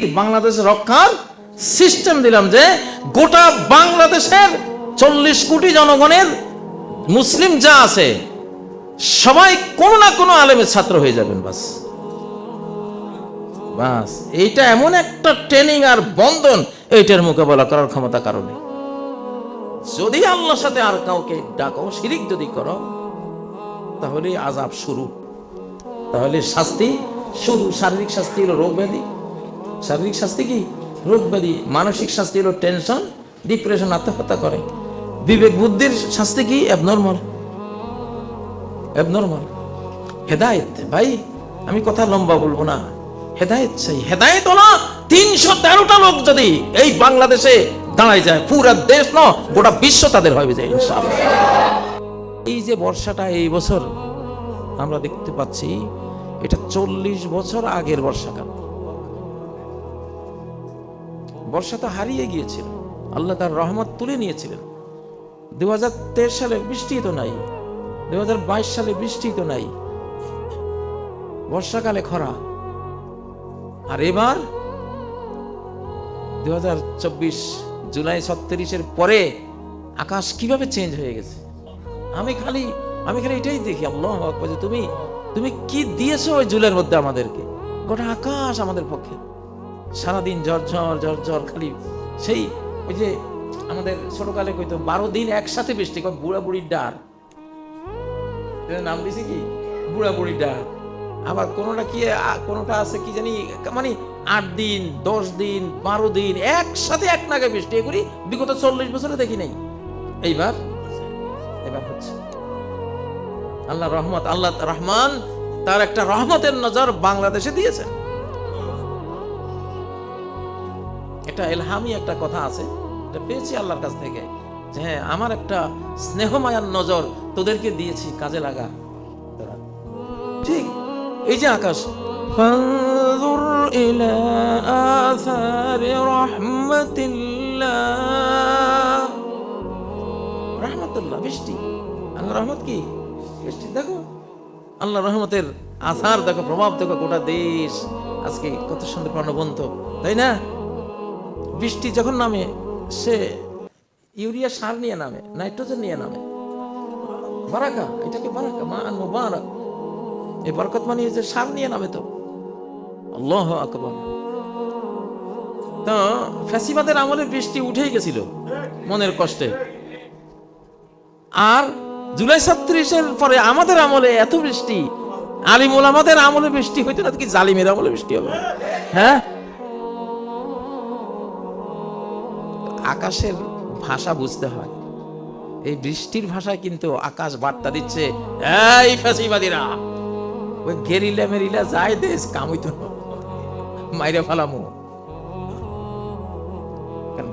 বাংলাদেশ রক্ষার সিস্টেম দিলাম যে গোটা বাংলাদেশের চল্লিশ কোটি জনগণের মুসলিম যা আছে, সবাই কোনো না কোনো আলেমের ছাত্র হয়ে যাবেন, বাস। বাস, এইটা এমন একটা ট্রেনিং আর বন্ধন, এইটার মোকাবেলা করার ক্ষমতা কারণে যদি আল্লাহর সাথে আর কাউকে ডাকো, শিরিক যদি করো, তাহলে আজাব শুরু। তাহলে শাস্তি শুরু, শারীরিক শাস্তি হলো রোগ ব্যাধি। শারীরিক শাস্তি কি? রোগ ব্যাধি। মানসিক শাস্তি হলো টেনশন ডিপ্রেশন আত্মহত্যা করে। বিবেক বুদ্ধির শাস্তি কি? Abnormal abnormal Hedayet. ভাই, আমি কথা লম্বা বলব না। হেদায়েত চাই। হেদায়েত হলো তিনশো তেরোটা লোক যদি এই বাংলাদেশে দাঁড়ায় যায়, পুরা দেশ ন, গোটা বিশ্ব তাদের হবে যায় এই যে বর্ষাটা এই বছর, আমরা দেখতে পাচ্ছি, এটা চল্লিশ বছর আগের বর্ষাকাল। বর্ষা তো হারিয়ে গিয়েছিল। আল্লাহ তার রহমত তুলে নিয়েছিলেন। দু হাজার তেইশ সালে বৃষ্টি তো নাই। দু হাজার বাইশ সালে বৃষ্টি তো নাই। বর্ষাকালে খরা। আর এবার দু হাজার চব্বিশ জুলাই ছত্রিশের পরে আকাশ কীভাবে চেঞ্জ হয়ে গেছে? আমি খালি আমি খালি এটাই দেখি, আল্লাহ তুমি তুমি কি দিয়েছ ওই জুলের মধ্যে আমাদেরকে? গোটা আকাশ আমাদের পক্ষে। সারাদিন জ্বর জ্বর খালি সেই ওই যে আমাদের ছোটকালে কইতো, বারো দিন একসাথে বৃষ্টি, কয় বুড়া বুড়ির ডার। নাম দিছে কি? বুড়া বুড়ির ডার। আবার কোনোটা কি কোনোটা আছে কি জানি মানে আট দিন, দশ দিন, বারো দিন, একসাথে এক নাগে বৃষ্টি এগুলি বিগত চল্লিশ বছরে দেখি নাই। এইবার এবার হচ্ছে। আল্লাহ রহমত, আল্লাহ রহমান তার একটা রহমতের নজর বাংলাদেশে দিয়েছেন। এটা এলহামি একটা কথা আছে এটা পেয়েছি আল্লাহর কাছ থেকে যে হ্যাঁ আমার একটা স্নেহমায়ার নজর তোদেরকে দিয়েছি কাজে লাগা তোরা ঠিক এই যে আকাশ فانظر إلى آثار رحمة الله রহমতুল্লাহ বৃষ্টি আল্লাহ রহমত কি বৃষ্টি দেখো আল্লাহ রহমতের আসার দেখো প্রভাব দেখো গোটা দেশ আজকে কত সুন্দর প্রাণবন্ত তাই না বৃষ্টি যখন নামে, সে ইউরিয়া সার নিয়ে নামে, নাইট্রোজেন নিয়ে নামে। বারাকা, এটাকে বারাকা, মা আন মুবারক। এই বরকত মানে যে সার নিয়ে নামে তো। আল্লাহ আকবর। তো ফ্যাসিবাদের আমলে বৃষ্টি উঠেই গেছিল, মনের কষ্টে। আর জুলাই ছত্রিশের পরে আমাদের আমলে এত বৃষ্টি, আলিমুল আমাদের আমলে বৃষ্টি হইতো না কি জালিমের আমলে বৃষ্টি হবে? হ্যাঁ? আকাশের ভাষা বুঝতে হয়। এই বৃষ্টির ভাষায় কিন্তু আকাশ বার্তা দিচ্ছে, এই ওই গেরিলা মেরিলা দেশ না মাইরে ফালামু।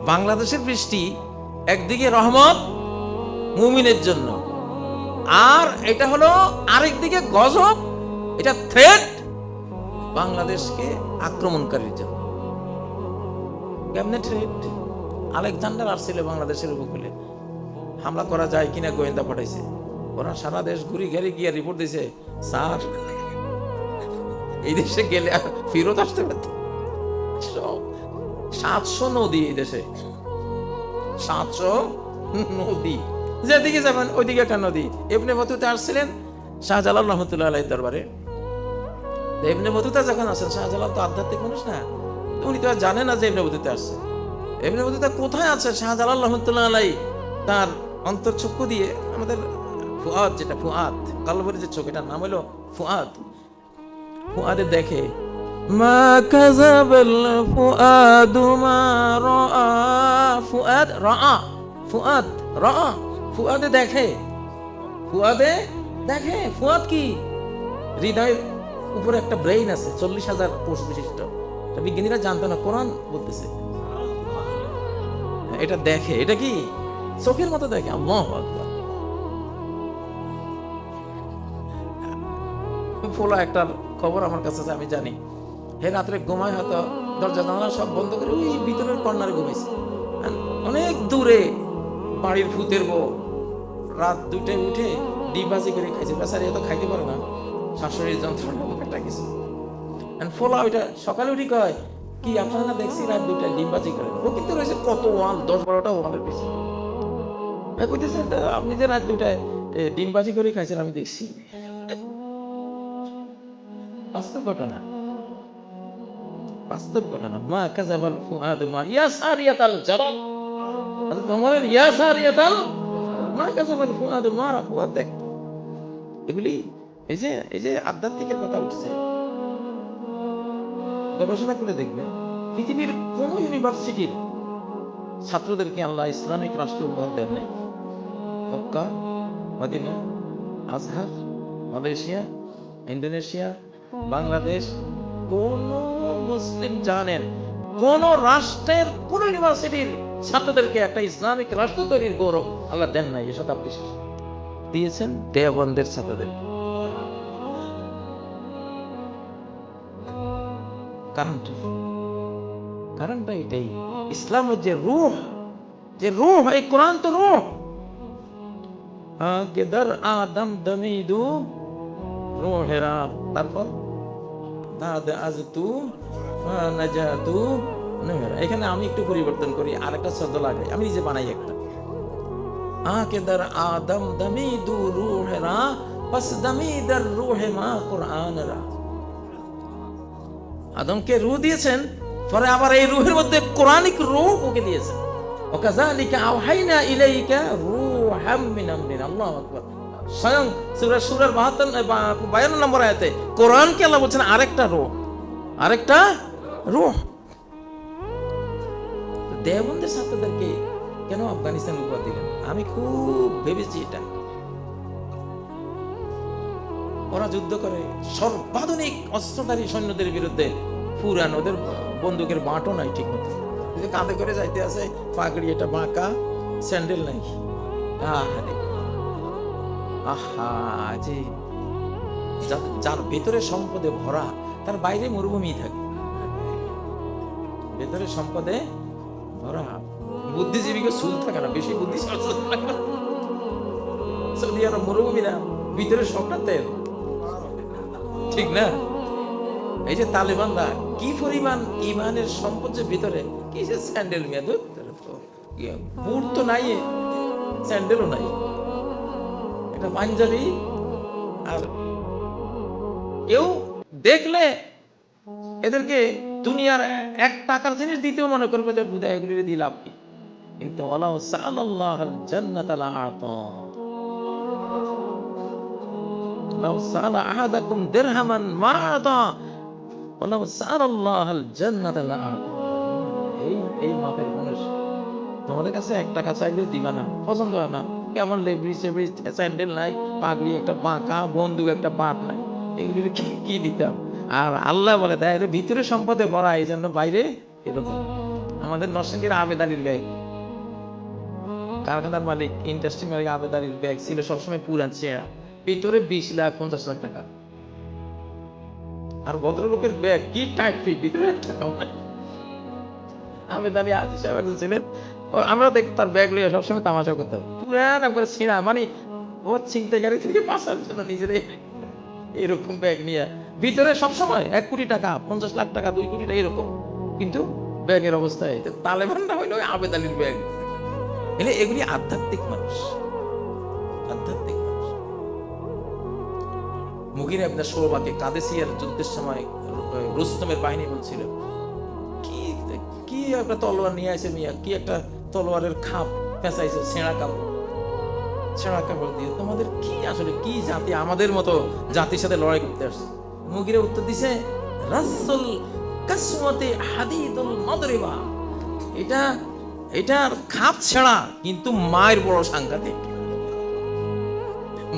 বাংলাদেশের বৃষ্টি একদিকে রহমত মুমিনের জন্য, আর এটা হলো আরেকদিকে গজব, এটা থ্রেট বাংলাদেশকে আক্রমণকারীর জন্য। কেমনে থ্রেট আলেকজান্ডার আসছিল বাংলাদেশের উপকূলে। হামলা করা যায় কিনা গোয়েন্দা পাঠাইছে। ওরা সারা দেশ ঘুরি ঘেরে গিয়ে রিপোর্ট দিছে, স্যার, এই দেশে গেলে আর ফেরত আসতে পারত সাতশো নদী এই দেশে। সাতশো নদী। যেদিকে যাবেন, ওইদিকে একটা নদী। এমনি বতুতে আসছিলেন শাহজালাল রহমতুল্লাহ আলাই দরবারে। এমনি বতুতা যখন আসেন, শাহজালাল তো আধ্যাত্মিক মানুষ না, উনি তো আর জানে না যে এমনি বতুতে আসছে। এমনি বতুতা কোথায় আছে? শাহজালাল রহমতুল্লাহ আলাই তার অন্তর্চক্ষু দিয়ে আমাদের ফুয়াদ, যেটা ফুয়াদ কালবরের যে চোখ, এটার নাম হলো ফুয়াদ। ফুয়াদে দেখে, মা কাযাবাল ফুয়াদু মা রাআ। ফুয়াদ রাআ ফুয়াদ, রাআ। ফুয়াদে দেখে ফুয়াদে দেখে, ফুয়াদ কি? হৃদয়ের উপরে একটা ব্রেইন আছে, চল্লিশ হাজার কোষ বিশিষ্ট। বিজ্ঞানীরা জানতো না, কোরআন বলতেছে। এটা দেখে এটা কি? চোখের মতো দেখে আল্লাহু আকবার। ফোলা একটা খবর আমার কাছে আছে, আমি জানি। হে রাত্রে ঘুমায় হয়তো দরজা জানালা সব বন্ধ করে ওই ভিতরের কর্নারে ঘুমাইছে। অনেক দূরে বাড়ির ভূতের বউ। রাত দুইটায় উঠে ডিবাজি করে খাইছে। বেচারি এত খাইতে পারে না। শাশুড়ির যন্ত্রণা একটা কিছু ফোলা ওইটা সকালে উঠি কয় কি আপনারা না দেখছি রাত দুইটা ডিমবাজি করেন ও কিন্তু রয়েছে কত ওয়াল দশ বারোটা ওয়ালের পিছনে আমি কইতেছি, "তা আপনি যে রাত দুটায় ডিমবাজি করে খাইছেন আমি দেখছি। বাস্তব ঘটনা। বাস্তব ঘটনা। মা কাজাবাল ফুআদ মা ইয়া সারিয়াতাল জারাল হযরত ওমরের ইয়া সারিয়াতাল মা কাজাবাল ফুআদ মা ফুআদ দেখ। এগুলি এই যে এই যে আধ্যাত্মিকের কথা উঠছে গবেষণা করে দেখবে, পৃথিবীর কোন ইউনিভার্সিটির ছাত্রদেরকে আল্লাহ ইসলামিক রাষ্ট্র উপহার দেন নাই Mecca, Medina, Azhar, Malaysia, Indonesia, Bangladesh, কোন মুসলিম জানেন, কোন রাষ্ট্রের, কোন ইউনিভার্সিটির ছাত্রদেরকে একটা ইসলামিক রাষ্ট্র তৈরির গৌরব আল্লাহ দেন নাই, এ শতাব্দী শেষে। দিয়েছেন দেওবন্দের ছাত্রদের কারণটা কারণটা এটাই ইসলামের যে রূহ যে রূহ এই কোরআন তো রূহ আগে দর আদম দমিদু রূহেরা তারপর দাদ আজ তু নাজাতু নহেরা এখানে আমি একটু পরিবর্তন করি আরেকটা শব্দ লাগাই আমি নিজে বানাই একটা। আকে দর আদম দমিদু রূহেরা পস দমিদর রূহে মা কুরআনরা আদমকে রু দিয়েছেন, পরে আবার এই রুহের মধ্যে কোরআনিক রূহ ওকে দিয়েছেন। ওকাযালিকা আওহাইনা ইলাইকা রূহাম মিন আমরিনা। আল্লাহু আকবার। স্বয়ং সূরা সূরার 72 বা 52 নম্বর আয়াতে কোরআনকে আল্লাহ বলছেন আরেকটা রূহ। আরেকটা রূহ। দেওবন্দের ছাত্রদেরকে কেন আফগানিস্তান উপহার দিলেন? আমি খুব ভেবেছি এটা। ওরা যুদ্ধ করে। সর্বাধুনিক অস্ত্রধারী সৈন্যদের বিরুদ্ধে পুরান ওদের বন্দুকের বাঁটও নাই ঠিক মতো কাঁধে করে যাইতে আছে, পাগড়ি, এটা বাঁকা, স্যান্ডেল নাই। আহা যার ভেতরে সম্পদে ভরা, তার বাইরে মরুভূমি থাকে। ভেতরে সম্পদে ভরা। বুদ্ধিজীবীকে সুল থাকে না, বেশি বুদ্ধি সৌদি আরব মরুভূমি না ভিতরে সবটা তেল। ঠিক না? এই যে তালেবানরা কি পরিমাণ ইমানের সম্পদ যে ভিতরে? কি যে স্যান্ডেল মিয়া ধুর, তাহলে তো ইয়ে, বুট তো নাই স্যান্ডেলও নাই। এটা পাঞ্জাবি আর কেউ দেখলে এদেরকে দুনিয়ার এক টাকার জিনিস দিতেও মনে করবে যে বুধা এগুলি কি? কিন্তু আল্লাহ সাল্লাল্লাহু আল জান্নাত লা আতা। এই এই মাপের মানুষ। তোমাদের কাছে এক টাকা চাইলে দিবা না। পছন্দ হয় না। কেমন স্যান্ডেল নাই, পাগড়ি একটা বাঁকা, বন্দুক একটা নাই। এগুলি কি কি দিতাম? আর আল্লাহ বলে তাই ভিতরে সম্পদে ভরা, এই জন্য বাইরে এরকম আমাদের নরসিংদীর আবেদারির ব্যাগ। কারখানার মালিক ইন্ডাস্ট্রি মালিক আবেদারির ব্যাগ ছিল সবসময় পুরান চেয়ার ভিতরে বিশ লাখ পঞ্চাশ লাখ টাকা। আর ভদ্রলোকের ব্যাগ, কি টাইট ফিট ভিতরে নাই আবেদানি আজি সাহেব ছিলেন আমরা দেখ তার ব্যাগ লিয়ে সবসময় তামাশা করতাম পুরান একবার ছিঁড়া মানে ও গাড়ি থেকে জন্য নিজের এরকম ব্যাগ নিয়ে। ভিতরে সবসময় এক কোটি টাকা, পঞ্চাশ লাখ টাকা, দুই কোটি টাকা, এরকম। কিন্তু ব্যাগের অবস্থায় তো তালেবানটা হইল ওই আবেদানির ব্যাগ। এগুলি আধ্যাত্মিক মানুষ। আধ্যাত্মিক মুগির আপনার শোবাকে কাদেসিয়ার যুদ্ধের সময় রুস্তমের বাহিনী বলছিল, কি কি একটা তলোয়ার নিয়ে আসে মিয়া? কি একটা তলোয়ারের খাপ পেঁচাইছে ছেঁড়া কাপড়। ছেঁড়া কাপড় দিয়ে তোমাদের কি আসলে কি জাতি? আমাদের মতো জাতির সাথে লড়াই করতে আসছে? মুগিরে উত্তর দিছে, রাসুল কাসমতে হাদিদুল মদরিবা এটা এটার খাপ ছেঁড়া, কিন্তু মায়ের বড় সাংঘাতিক।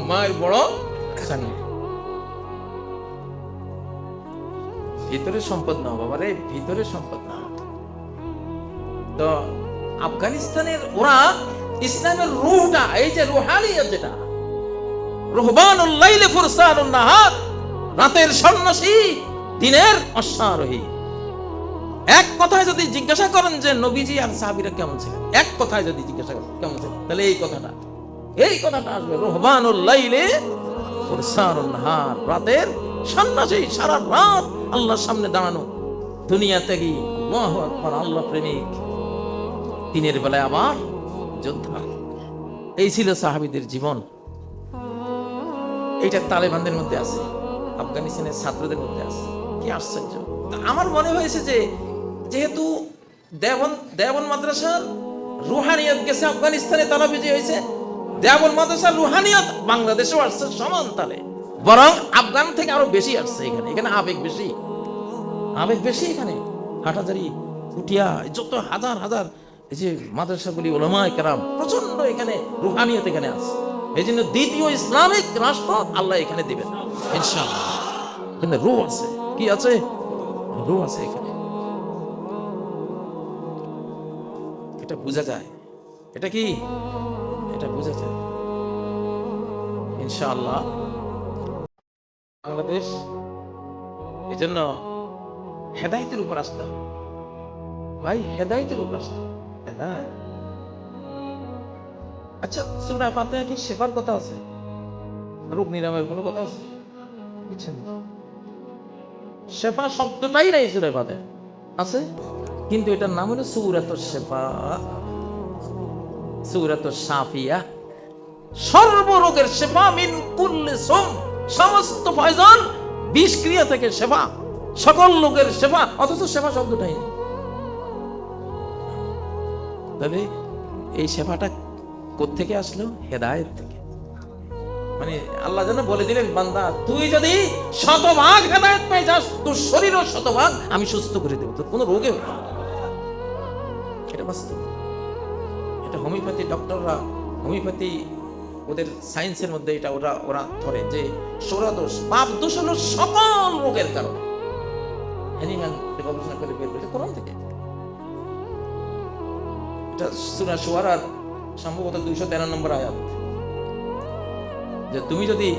মায়ের বড় সাংঘাতিক। ভিতরে সম্পদ না বাবা রে ভিতরে সম্পদ না তো আফগানিস্তানের ওরা ইসলামের রুহটা, এই যে রুহানিয়ত যেটা রাতের সন্ন্যাসী, দিনের অশ্বারোহী। এক কথায় যদি জিজ্ঞাসা করেন যে নবীজি আর সাহাবীরা কেমন ছিলেন, এক কথায় যদি জিজ্ঞাসা করেন, কেমন ছিলেন, তাহলে এই কথাটা এই কথাটা আসবে, রুহবানুল রাতের সন্ন্যাসী, সারা রাত আল্লাহর সামনে দাঁড়ানো। দুনিয়া আল্লাহু আকবার, আল্লাহ প্রেমিক। দিনের বেলায় আবার যোদ্ধা। এই ছিল সাহাবীদের জীবন। এইটা তালেবানদের মধ্যে আছে, আফগানিস্তানের ছাত্রদের মধ্যে আছে। কি আশ্চর্য। আমার মনে হয়েছে যে, যেহেতু দেবন দেবন মাদ্রাসার রুহানিয়ত গেছে, আফগানিস্তানে তারা বিজয় হয়েছে দেবন মাদ্রাসার রুহানিয়ত বাংলাদেশেও আসছে সমান তালে। বরং আফগান থেকে আরও বেশি আসছে এখানে। এখানে আবেগ বেশি। আবেগ বেশি এখানে। হাটাজারি কুটিয়া যত হাজার হাজার এই যে মাদ্রাসাগুলি, ওলামায় কেরাম প্রচণ্ড এখানে, রুহানিয়ত এখানে আছে। এই জন্য দ্বিতীয় ইসলামিক রাষ্ট্র আল্লাহ এখানে দিবেন। ইনশাআল্লাহ। এখানে রু আছে। কি আছে? রু আছে এখানে। এটা বোঝা যায়। এটা কি? এটা বোঝা যায়। ইনশাআল্লাহ। বাংলাদেশ এই জন্য হেদায়তের উপর আসতে হবে ভাই, হেদায়তের উপর আসতে হবে। আচ্ছা সুরা ফাতিহা কি শেফার কথা আছে? রোগ নিরাময়ের কোনো কথা আছে? বুঝছেন? শেফা শব্দটাই নাই সুরা ফাতিহা। আছে? কিন্তু এটার নাম হলো সুরাত শেফা। সুরাত সাফিয়া সর্বরোগের শেফা মিন কুল্লি সুম। সমস্ত পয়জন বিষক্রিয়া থেকে সেবা, সকল লোকের সেবা, অথচ সেবা শব্দটাই তাহলে এই সেবাটা কোত্থেকে আসলো? হেদায়েত থেকে। মানে আল্লাহ যেন বলে দিলেন, বান্দা, তুই যদি শতভাগ হেদায়েত পেয়ে যাস, তোর শরীরও শতভাগ, আমি সুস্থ করে দেবো। তোর কোনো রোগে এটা বাস্তব। এটা হোমিওপ্যাথি ডক্টররা, হোমিওপ্যাথি ওদের সায়েন্সের মধ্যে এটা ওরা ওরা ধরে যে সোরাদোষ পাপ দোষ হলো সকল রোগের কারণ। অ্যানিম্যাল গবেষণা করে বের করেছে কোরআন থেকে। এটা সুরা সুয়ারার সম্ভবত দুইশো তেরো নম্বর আয়াত। যে তুমি যদি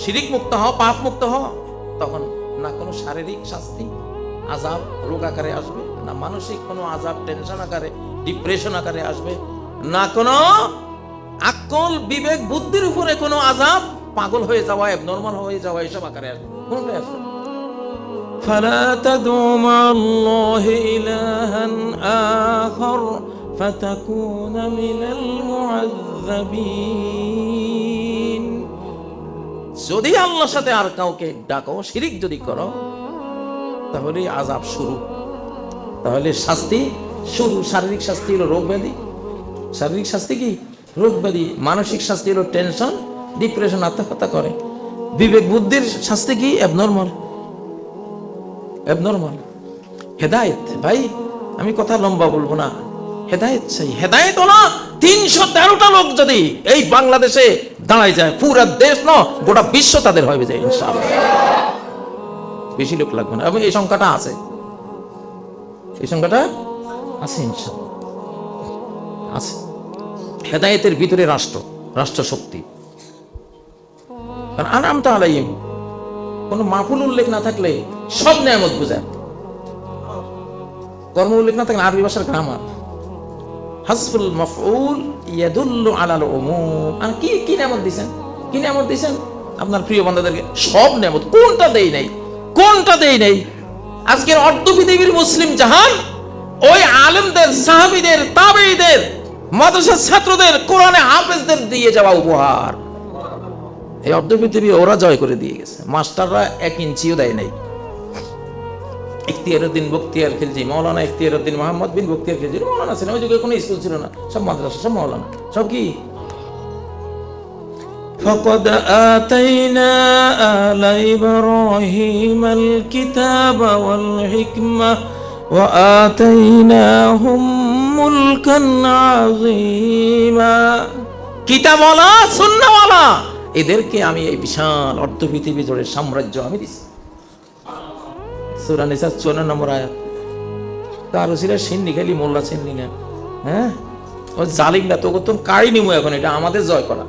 শিরিক মুক্ত হও, পাপ মুক্ত হও, তখন না কোনো শারীরিক শাস্তি আজাব রোগ আকারে আসবে, না মানসিক কোনো আজাব টেনশন আকারে ডিপ্রেশন আকারে আসবে, না কোনো আকল বিবেক বুদ্ধির উপরে কোনো আজাব পাগল হয়ে যাওয়া নর্মাল হয়ে যাওয়া এসব আকারে আসবে কোনোটাই আসবে না। فلا تدعوا مع الله إلها آخر فتكون من المعذبين যদি আল্লাহর সাথে আর কাউকে ডাকো শিরিক যদি করো তাহলে আজাব শুরু তাহলে শাস্তি শুরু শারীরিক শাস্তি হলো রোগ ব্যাধি শারীরিক শাস্তি কি রোগ ব্যাধি মানসিক শাস্তি হলো টেনশন ডিপ্রেশন আত্মহত্যা করে। বিবেক বুদ্ধির শাস্তি কি? অ্যাবনর্মাল অ্যাবনর্মাল হেদায়েত, ভাই, আমি কথা লম্বা বলব না। হেদায়েত চাই। হেদায়েত হলো তিনশো তেরোটা লোক যদি এই বাংলাদেশে দাঁড়ায় যায়, পুরা দেশ ন, গোটা বিশ্ব তাদের হবে যায়, ইনশাআল্লাহ। বেশি লোক লাগবে না। এবং এই সংখ্যাটা আছে। এই সংখ্যাটা আছে, ইনশাআল্লাহ। আছে। হেদায়েতের ভিতরে রাষ্ট্র রাষ্ট্র শক্তি কারণ আনামটা আলাইম কোনো মাফুল উল্লেখ না থাকলে সব নিয়ামত বোঝায়। কর্ম উল্লেখ না থাকলে আরবি ভাষার গ্রামার হাসফুল মাফউল ইয়াদুল্লু আলাল উমুম। আর কি কি নিয়ামত দিছেন? কি নিয়ামত দিছেন? আপনার প্রিয় বান্দাদেরকে সব নিয়ামত। কোনটা দেই নাই? কোনটা দেই নাই? আজকের অর্ধ পৃথিবীর মুসলিম জাহান, ওই আলেমদের, সাহাবীদের, তাবেঈদের মাদ্রাসার ছাত্রদের কোরআনে হাফেজদের দিয়ে যাওয়া উপহার এই অর্ধ পৃথিবী ওরা জয় করে দিয়ে গেছে মাস্টাররা এক ইঞ্চিও দেয় নাই ইখতিয়ারউদ্দিন বখতিয়ার খিলজি মৌলানা ইখতিয়ারউদ্দিন মোহাম্মদ বিন বখতিয়ার খিলজি মৌলানা ছিলেন ওই যুগে কোনো স্কুল ছিল না সব মাদ্রাসা সব মৌলানা সব কি فقد آتينا آل إبراهيم الكتاب والحكمة وآتيناهم মুলকা আযীমা। কিতাবওয়ালা এদেরকে আমি এই বিশাল অর্থ পৃথিবী জোরে সাম্রাজ্য আমি দিছি। সূরা নিসা নম্বর আয়াত। তার ছিল সিন্নি, খালি মোল্লা সিন্নি হ্যাঁ? ও জালিম না তোকে তো কারি নিমু এখন, এটা আমাদের জয় করা।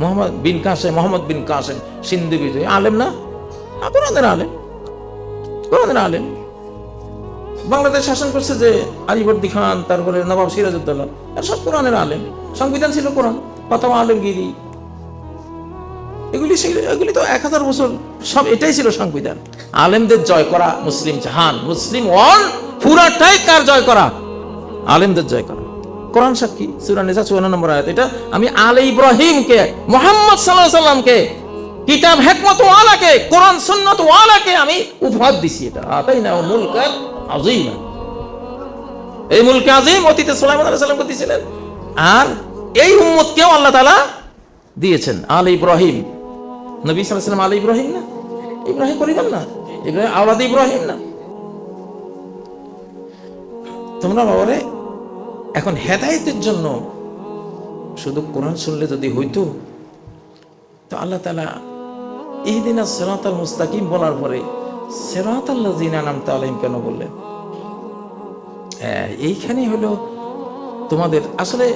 মোহাম্মদ বিন কাসেম, মোহাম্মদ বিন কাসেম, সিন্ধু বিজয়। আলেম না? আপনাদের আলেম? আপনাদের আলেম? বাংলাদেশ শাসন করছে যে আলিবর্দি খান, তারপরে নবাব সিরাজউদ্দৌলা আর সব কোরআনের আলেম। সংবিধান ছিল কোরআন, প্রথম আলেমগিরি এগুলি এগুলি তো এক হাজার বছর, সব এটাই ছিল সংবিধান। আলেমদের জয় করা মুসলিম জাহান, মুসলিম ওয়ার্ল্ড পুরাটাই কার জয় করা? আলেমদের জয় করা। কোরআন সাক্ষী, সুরা চুয়ান্ন নম্বর আয়াত, এটা আমি আলে ইব্রাহিমকে, মোহাম্মদ সাল্লাহ সাল্লামকে কিতাব হেকমত ওয়ালাকে, কোরআন সুন্নত ওয়ালাকে আমি উপহার দিছি এটা। আতাই না মুলকান এই মুলকে আজিম অতীতে দিয়েছিলেন। আর এই আল্লাহ দিয়েছেন। আলে ইব্রাহিম। নবী সাল্লাম ইব্রাহিম না? ইব্রাহিম না। ইব্রাহিম আওলাদ ইব্রাহিম না। তোমরা বাবারে, এখন হেদায়েতের জন্য শুধু কোরআন শুনলে যদি হইতো, তো আল্লাহ তালা এই দিন সেরাত আল মুস্তাকিম বলার পরে সেরাত আল্লাহ তালিম কেন বললেন হ্যাঁ, এইখানে হলো তোমাদের আসলে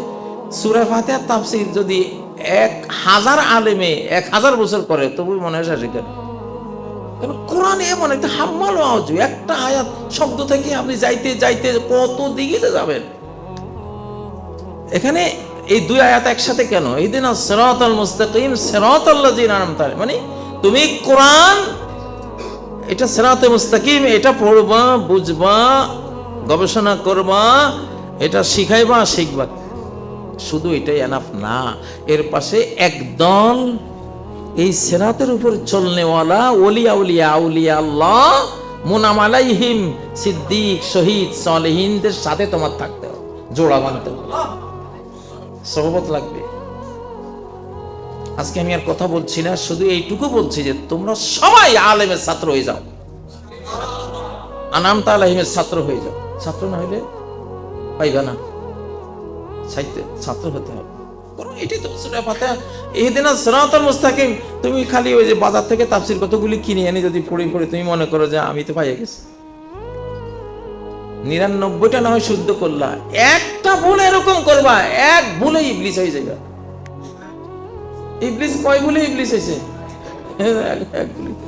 সুরা ফাতে তাফসির যদি এক হাজার আলেমে এক হাজার বছর করে তবু মনে হয় কোরআন এমন একটা হাম্মাল একটা আয়াত শব্দ থেকে আপনি যাইতে যাইতে কত দিকে যাবেন? এখানে এই দুই আয়াত একসাথে কেন? এই দিন সেরাত আল মুস্তাকিম সেরাত আল্লাহ মানে তুমি কোরআন এটা সেরাতে মুস্তাকিম, এটা পড়বা, বুঝবা, গবেষণা করবা, এটা শিখাইবা, শিখবা। শুধু এটাই এনাফ না, এর পাশে একদল এই সেরাতের উপর চলনেওয়ালা ওলিয়া উলিয়া আউলিয়া আল্লাহ, মুনাম আলাইহিম, সিদ্দিক, শহীদ, সালেহিনদের সাথে তোমার থাকতে হবে, জোড়া বানতে হবে। সহবত লাগবে। আজকে আমি আর কথা বলছি না, শুধু এইটুকু বলছি যে তোমরা সবাই আলেমের ছাত্র হয়ে যাও। আনামতা আলহিমের ছাত্র হয়ে যাও। ছাত্র না হইলে পাইবা না। ছাইতে- ছাত্র হতে হবে। তুমি খালি ওই যে বাজার থেকে তাফসীর কতগুলি কিনে এনে যদি পড়ে পড়ে তুমি মনে করো যে আমি তো পাইয়া গেছি। নিরানব্বইটা না হয় শুদ্ধ করলা। একটা ভুল এরকম করবা, এক ভুলে ইবলিস হয়ে যাবে ইবলিস কয় ভুলে ইবলিস ভুলিতে।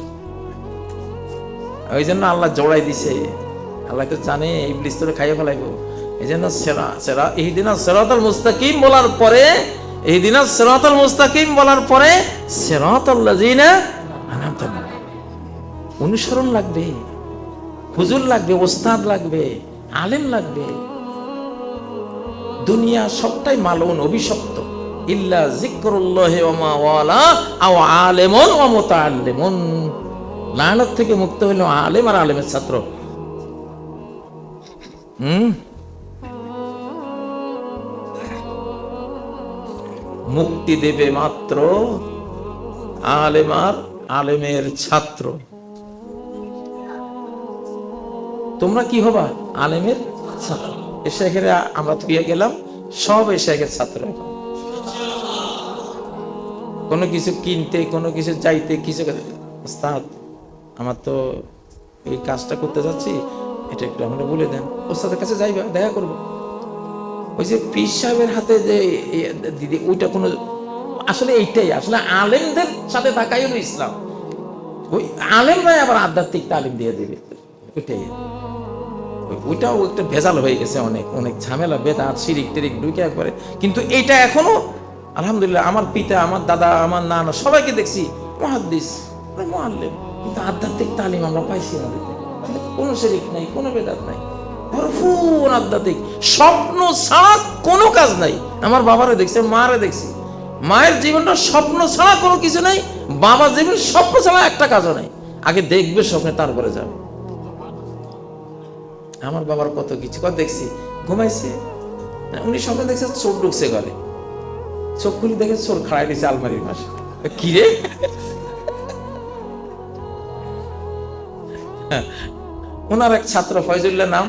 ওই জন্য আল্লাহ জোড়াই দিছে। আল্লাহ তো জানে ইবলিস তোরে খাইয়ে ফেলাইবো। এই জন্য সেরা সেরা এই দিন সেরাতাল মুস্তাকিম বলার পরে এই দিন সেরাতাল মুস্তাকিম বলার পরে সেরাতাল লাযিনা আনামতা অনুসরণ লাগবে। হুজুর লাগবে, ওস্তাদ লাগবে, আলেম লাগবে। দুনিয়া সবটাই মালুন অভিশপ্ত। ইল্লা জিক্রুল্লাহি ওয়া মা ওয়ালা, আও আলেমুন ওয়া মুতাআল্লিমুন। লানত থেকে মুক্ত আলেম আর আলেমের ছাত্র। হুম? মুক্তি দেবে মাত্র আলেম আর আলেমের ছাত্র। তোমরা কি হবা? আলেমের ছাত্র। এশাকের আমরা থুয়ে গেলাম, সব এশাকের ছাত্র এখন। কোনো কিছু কিনতে, কোনো কিছু চাইতে, কিছু ওস্তাদ, আমার তো এই কাজটা করতে যাচ্ছি, এটা একটু আমরা বলে দেন। ওস্তাদের কাছে যাইবা, দেখা করব। ওই যে পীর সাহেবের হাতে যে দিদি, ওইটা কোনো আসলে এইটাই, আসলে আলেমদের সাথে থাকাই হলো ইসলাম। ওই আলেমরাই আবার আধ্যাত্মিক তালিম দিয়ে দেবে। ওইটাই। ওইটাও একটা ভেজাল হয়ে গেছে অনেক অনেক ঝামেলা, বেদাত শিরিক টিরিক ঢুকে একবারে। কিন্তু এইটা এখনও আলহামদুলিল্লাহ, আমার পিতা, আমার দাদা, আমার নানা, সবাইকে দেখছি। মহাদ্দিস মহাল্লেম কিন্তু আধ্যাত্মিক তালিম আমরা পাইছি না কোনো শিরিক নাই, কোনো বেদাত নাই। ভরপুর আধ্যাত্মিক। স্বপ্ন ছাড়া কোনো কাজ নাই। আমার বাবারে দেখছি মারে দেখছি। মায়ের জীবনটা স্বপ্ন ছাড়া কোনো কিছু নাই, বাবার জীবন স্বপ্ন ছাড়া একটা কাজও নাই। আগে দেখবে স্বপ্নে, তারপরে যাবে। আমার বাবার কত কিছু। কত দেখছি, ঘুমাইছে। উনি স্বপ্নে দেখছে, চোখ ঢুকছে ঘরে। চোখ খুলে দেখে চোর খাড়াই দিয়েছে আলমারির পাশে। কি রে? ওনার এক ছাত্র ফয়জুল্লাহ নাম।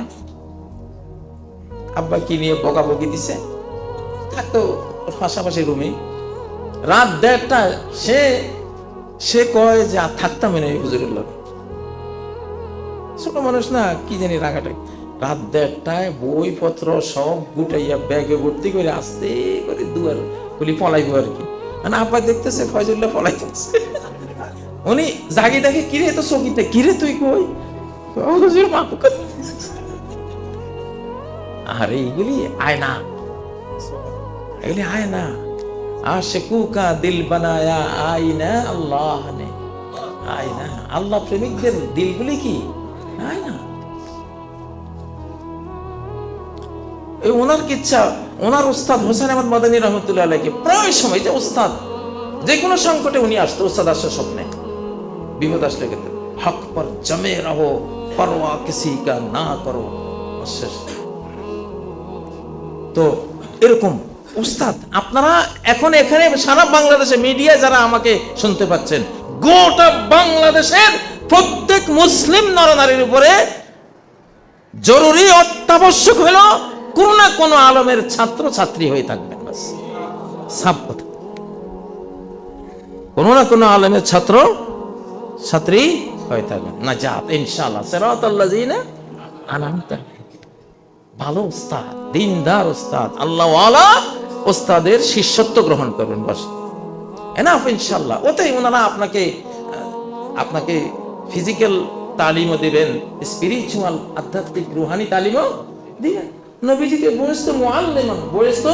আব্বা কি নিয়ে বকাবকি দিছে? থাকতো পাশাপাশি রুমে। রাত দেড়টা সে সে কয় যে আর থাকতাম না হুজুরের লোক ছোট মানুষ না কি জানি রাগাটাই রাত দেড়টায় বইপত্র সব গুটাইয়া ব্যাগে ভর্তি করে আসতে করে দুয়ার বলি, পলাইবো আর কি। মানে আব্বা দেখতেছে, ফয়জুল্লাহ পলাইতেছে। উনি জাগি দেখে, কিরে তো চকিতে কিরে তুই কই? হুজুর, মাফ করে। আর এইগুলি আয়না। এগুলি আয়না। আশেকু কা দিল বানায়া আইনা আল্লাহ নে। আয় না আল্লাহ প্রেমিকদের দিলগুলি কি? আয় না এই ওনার কিচ্ছা ওনার উস্তাদ হোসেন আহমদ মাদানী রহমতুল্লাহ আলাইকে প্রায় সময় যে উস্তাদ যে কোনো সংকটে উনি আসতো, উস্তাদ আসছে স্বপ্নে। বিপদ আসলে কিন্তু হক পর জমে রহো, পরোয়া কিসি কা না করো তো এরকম উস্তাদ, আপনারা এখন এখানে সারা বাংলাদেশে মিডিয়া যারা আমাকে শুনতে পাচ্ছেন, গোটা বাংলাদেশের প্রত্যেক মুসলিম নরনারীর উপরে জরুরি অত্যাবশ্যক হলো কোন না কোন আলমের ছাত্র ছাত্রী হয়ে থাকবেন বাস। কোন না কোন আলমের ছাত্র ছাত্রী হয়ে থাকবেন। না জাত ইনশাআল্লাহ সেরাত আল্লাহ ভালো উস্তাদ, দিনদার উস্তাদ আল্লাহ উস্তাদের শিষ্যত্ব গ্রহণ করবেন বাস। এনাফ ইনশাল্লাহ ওতেই ওনারা আপনাকে আপনাকে ফিজিক্যাল তালিমও দিবেন, স্পিরিচুয়াল, আধ্যাত্মিক, রুহানি তালিমও দিবেন। নবীজিকে বয়স তো মোয়াল্লেমান বয়স তো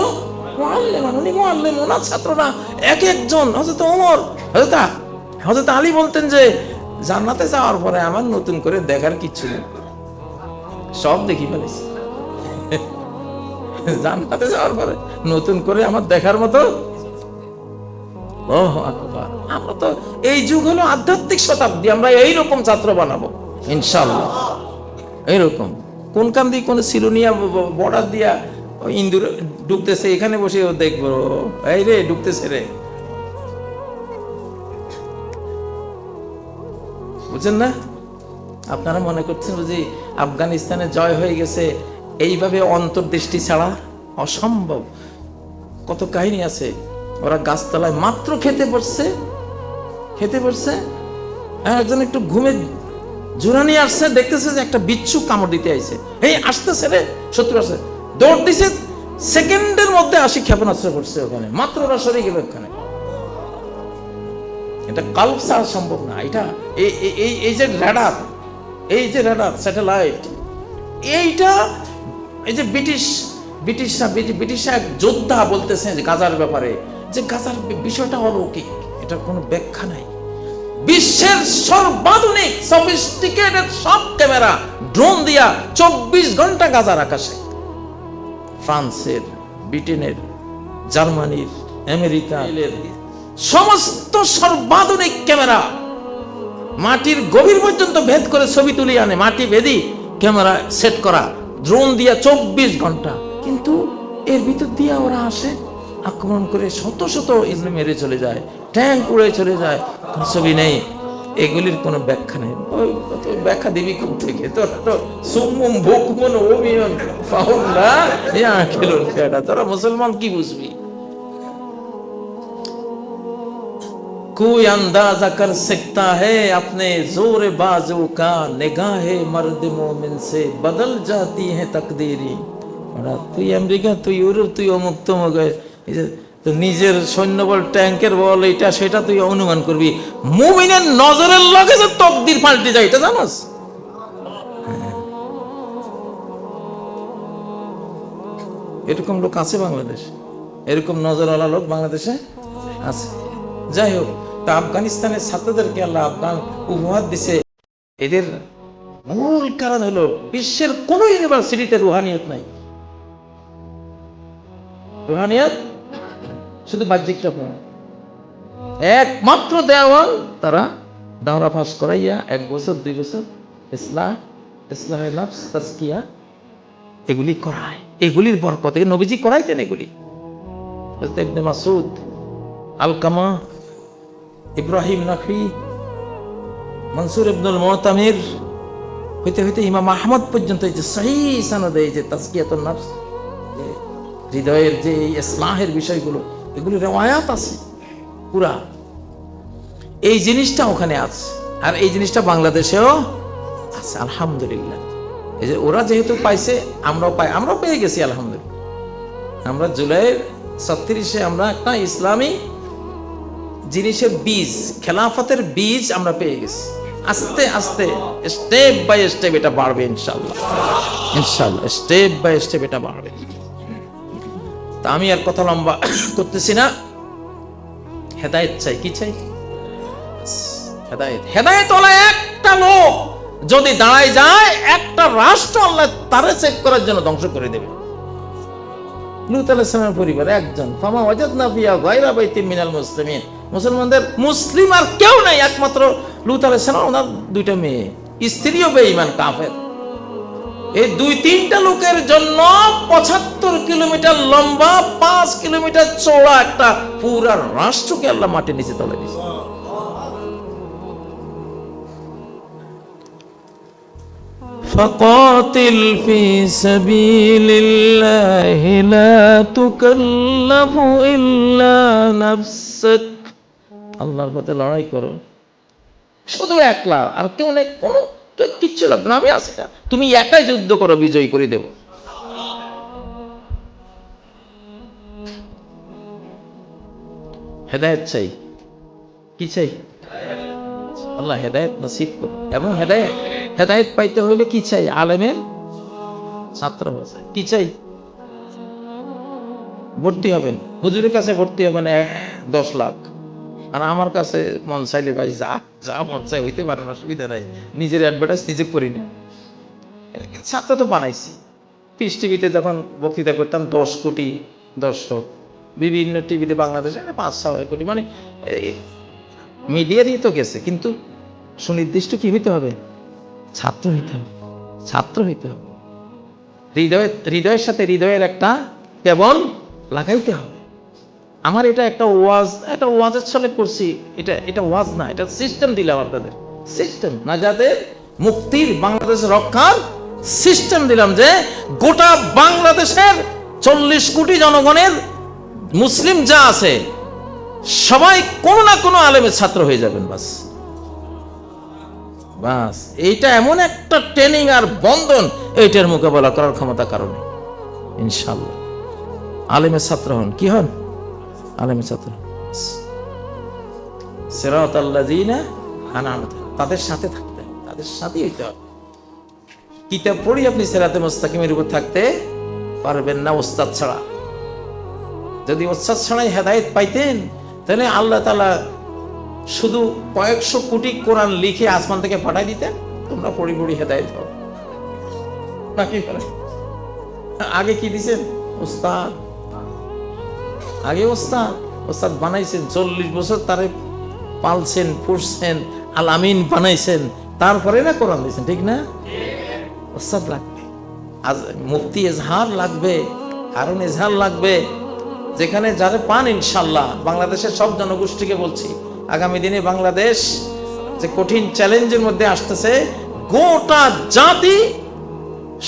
মোয়াল্লেমান উনি মোয়াল্লেম ওনার ছাত্ররা এক একজন হজরত ওমর হজরত হজরত আলী বলতেন যে, জান্নাতে যাওয়ার পরে আমার নতুন করে দেখার কিচ্ছু নেই। সব দেখি ফেলেছি। জান্নাতে যাওয়ার পরে নতুন করে আমার দেখার মতো? আমরা তো এই যুগ হলো আধ্যাত্মিক শতাব্দী, আমরা এইরকম ছাত্র বানাবো ইনশাল্লাহ এইরকম। কোন কান দিয়ে কোন সিলোনিয়া বর্ডার দিয়া ইন্দুর ডুবতেছে এখানে বসে দেখব। এই রে, ঢুকতেছে রে। বুঝছেন না? আপনারা মনে করছেন যে আফগানিস্তানে জয় হয়ে গেছে, এইভাবে অন্তর্দৃষ্টি ছাড়া অসম্ভব। কত কাহিনী আছে। ওরা গাছতলায় মাত্র খেতে পড়ছে খেতে পড়ছে আর একজন একটু ঘুমে জোরানি আসছে, দেখতেছে যে একটা বিচ্ছু কামড় দিতে আইছে। এই আসতেছে রে শত্রু আসছে দৌড় দিছে, সেকেন্ডের মধ্যে আসি ক্ষেপণাস্ত্র করছে ওখানে। মাত্র ওরা সরে গেল ওখানে। এটা কাল্প ছাড়া সম্ভব না। এটা এই, এই- যে র্যাডার, এই যে র্যাডার, স্যাটেলাইট, এইটা, এই যে ব্রিটিশ ব্রিটিশরা ব্রিটি- ব্রিটিশরা এক যোদ্ধা বলতেছে যে গাজার ব্যাপারে, যে গাজার বিষয়টা অলৌকিক। এটার কোনো ব্যাখ্যা নাই। বিশ্বের সর্বাধুনিক সফিস্টিকেটেড সব ক্যামেরা ড্রোন দিয়া চব্বিশ ঘণ্টা গাজার আকাশে। ফ্রান্সের ব্রিটেনের জার্মানির আমেরিকা সমস্ত সর্বাধুনিক ক্যামেরা মাটির গভীর পর্যন্ত ভেদ করে ছবি তুলে আনে মাটি ভেদি ক্যামেরা সেট করা ড্রোন দিয়া চব্বিশ ঘণ্টা। কিন্তু এর ভিতর দিয়ে ওরা আসে আক্রমণ করে শত শত ইসলে মেরে চলে যায় ট্যাঙ্ক উড়ে চলে যায় কোনো ছবি নেই এগুলির কোনো ব্যাখ্যা নেই ওই তো ব্যাখ্যা দিবি কোন থেকে তোরা তো সুমুম ভুকমন অভিয়ন ফাহুন না ইয়া খেলুন কেডা তোরা মুসলমান কি বুঝবি कोई अंदाजा कर सकता है अपने जोर बाजू का निगाहे मर्द मोमिन से बदल जाती है तकदीरी ওরা তুই আমেরিকা তুই ইউরোপ তুই অমুক তমুক এই যে তো নিজের সৈন্যবল ট্যাঙ্কের বল এটা সেটা তুই অনুমান করবি। মুমিনের নজরের লগে যে তকদির পাল্টে যায়, এটা জানাস? এরকম লোক আছে বাংলাদেশ? এরকম নজরওয়ালা লোক বাংলাদেশে আছে? যাই হোক, তা আফগানিস্তানের ছাত্রদেরকে আল্লাহ আফগান উপহার দিছে। এদের মূল কারণ হলো, বিশ্বের কোন ইউনিভার্সিটিতে রুহানিয়ত নাই। রুহানিয়ত শুধু বাহ্যিকটা পড়ে। একমাত্র দেওয়াল তারা দাওরা পাস করাইয়া এক বছর, দুই বছর ইসলাম ইসলামে নাফস, তাজকিয়া এগুলি করায়। এগুলির বরকত নবীজি করাইতেন এগুলি। ইবনে মাসুদ আলকামা, ইব্রাহিম নাফি, মনসুর ইবনুল মুতামির, হইতে হইতে ইমাম আহমদ পর্যন্ত এই যে সহি সানদে এই যে তাজকিয়াতুন নফস হৃদয়ের যে এই ইসলাহের বিষয়গুলো এগুলি রেওয়ায়াত আছে পুরা এই জিনিসটা ওখানে আছে, আর এই জিনিসটা বাংলাদেশেও আছে, আলহামদুলিল্লাহ। এই যে ওরা যেহেতু পাইছে, আমরাও পাই, আমরাও পেয়ে গেছি, আলহামদুলিল্লাহ। আমরা জুলাইয়ের ছত্রিশে আমরা একটা ইসলামী জিনিসের বীজ, খেলাফতের বীজ আমরা পেয়ে গেছি। আস্তে আস্তে স্টেপ বাই স্টেপ এটা বাড়বে, ইনশাল্লাহ। ইনশাল্লাহ স্টেপ বাই স্টেপ এটা বাড়বে। তা আমি আর কথা লম্বা করতেছি না। হেদায়েত চাই, কি চাই? হেদায়েত। হেদায়েত হলো একটা লোক যদি দাঁড়ায় যায়, একটা রাষ্ট্র আল্লাহ তারে চেক করার জন্য ধ্বংস করে দেবে। লুত আলাইসালামের পরিবার একজন। ফামা ওয়াজাদ না ফিয়া গায়রা বাইতিন মিনাল মুসলিমিন। মুসলমানদের মুসলিম আর কেউ নাই, একমাত্র লুত আলাইসালাম ওনার দুইটা মেয়ে। স্ত্রীও বেঈমান, কাফের। এই দুই তিনটা লোকের জন্য পঁচাত্তর কিলোমিটার লম্বা পাঁচ কিলোমিটার চওড়া একটা পুরা রাষ্ট্রকে আল্লাহ মাটির নিচে তলে দিয়েছে فقاتل في سبيل الله لا تكلف إلا نفسك আল্লাহর পথে লড়াই করো শুধু একলা আর কেউ নেই কোনো কিচ্ছু লাগবে না, আমি আছি না। তুমি একাই যুদ্ধ করো, বিজয়ী করে দেব। হেদায়েত চাই। কি চাই? আল্লাহ হেদায়েত নসিব করো এবং হেদায়েত হেদায়েত পাইতে হলে কি চাই? আলেমের ছাত্র কি চাই? ভর্তি হবেন। হুজুরের কাছে ভর্তি হবেন দশ লাখ। আর আমার কাছে মন চাইলে ভাই, যা যা মন চাই হইতে পারে না অসুবিধা নাই। নিজের অ্যাডভার্টাইজ নিজে করি না। ছাত্র তো বানাইছি। পিস টিভিতে যখন বক্তৃতা করতাম, দশ কোটি দর্শক। বিভিন্ন টিভিতে বাংলাদেশে পাঁচ, ছয় কোটি মানে মিডিয়া দিয়ে তো গেছে, কিন্তু সুনির্দিষ্ট কি হইতে হবে? ছাত্র হইতে হবে। ছাত্র হইতে হবে। হৃদয়, হৃদয়ের সাথে হৃদয়ের একটা কেবল লাগাইতে হবে। আমার এটা একটা ওয়াজ, একটা ওয়াজের ছলে করছি। এটা এটা ওয়াজ না, এটা সিস্টেম দিলাম আপনাদের সিস্টেম না যাদের মুক্তির বাংলাদেশ রক্ষার সিস্টেম দিলাম যে গোটা বাংলাদেশের চল্লিশ কোটি জনগণের মুসলিম যা আছে, সবাই কোনো না কোনো আলেমের ছাত্র হয়ে যাবেন, বাস। বাস, এইটা এমন একটা ট্রেনিং আর বন্ধন, এইটার মোকাবেলা করার ক্ষমতা কারণে ইনশাল্লাহ। আলেমের ছাত্র হন, কি হন? আলেমের ছাত্র সেরাত আল্লাযীনা আনআমতা। তাদের সাথে থাকতে হবে, তাদের সাথেই হইতে হবে। কিতাব পড়ি আপনি সেরাতে মুস্তাকিমের উপর থাকতে পারবেন না ওস্তাদ ছাড়া। যদি ওস্তাদ ছাড়াই হেদায়েত পাইতেন তাহলে আল্লাহ তাআলা শুধু কয়েকশো কোটি কোরআন লিখে আসমান থেকে পাঠাই দিতেন তোমরা পড়ি পড়ি হেদায়েত হও নাকি? আগে কি দিছেন? ওস্তাদ। আগে ওস্তাদ ওস্তাদ বানাইছেন চল্লিশ বছর, তারে পালছেন, পুষছেন আল আমিন বানাইছেন, তারপরে না কোরআন দিয়েছেন, ঠিক না? ওস্তাদ লাগবে আজ মুক্তি এজহার লাগবে, হারুন এজহার লাগবে, যেখানে যারে পান ইনশাল্লাহ, বাংলাদেশের সব জনগোষ্ঠীকে বলছি, আগামী দিনে বাংলাদেশ যে কঠিন চ্যালেঞ্জের মধ্যে আসতেছে, গোটা জাতি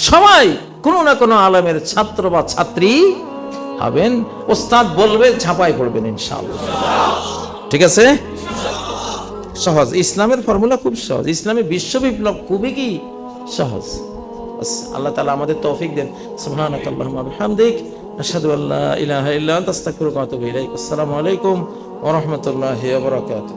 সবাই কোনো না কোনো আলমের ছাত্র বা ছাত্রী হবেন। ওস্তাদ বলবে, ঝাঁপাই পড়বেন ইনশাআল্লাহ। ঠিক আছে? সহজ। ইসলামের ফর্মুলা খুব সহজ। ইসলামের বিশ্ব বিপ্লব খুবই কি সহজ? আল্লাহ তালা আমাদের তৌফিক দেন। সুবহানাক আল্লাহুম্মা বিহামদিক। আসসালামু আলাইকুম ওয়া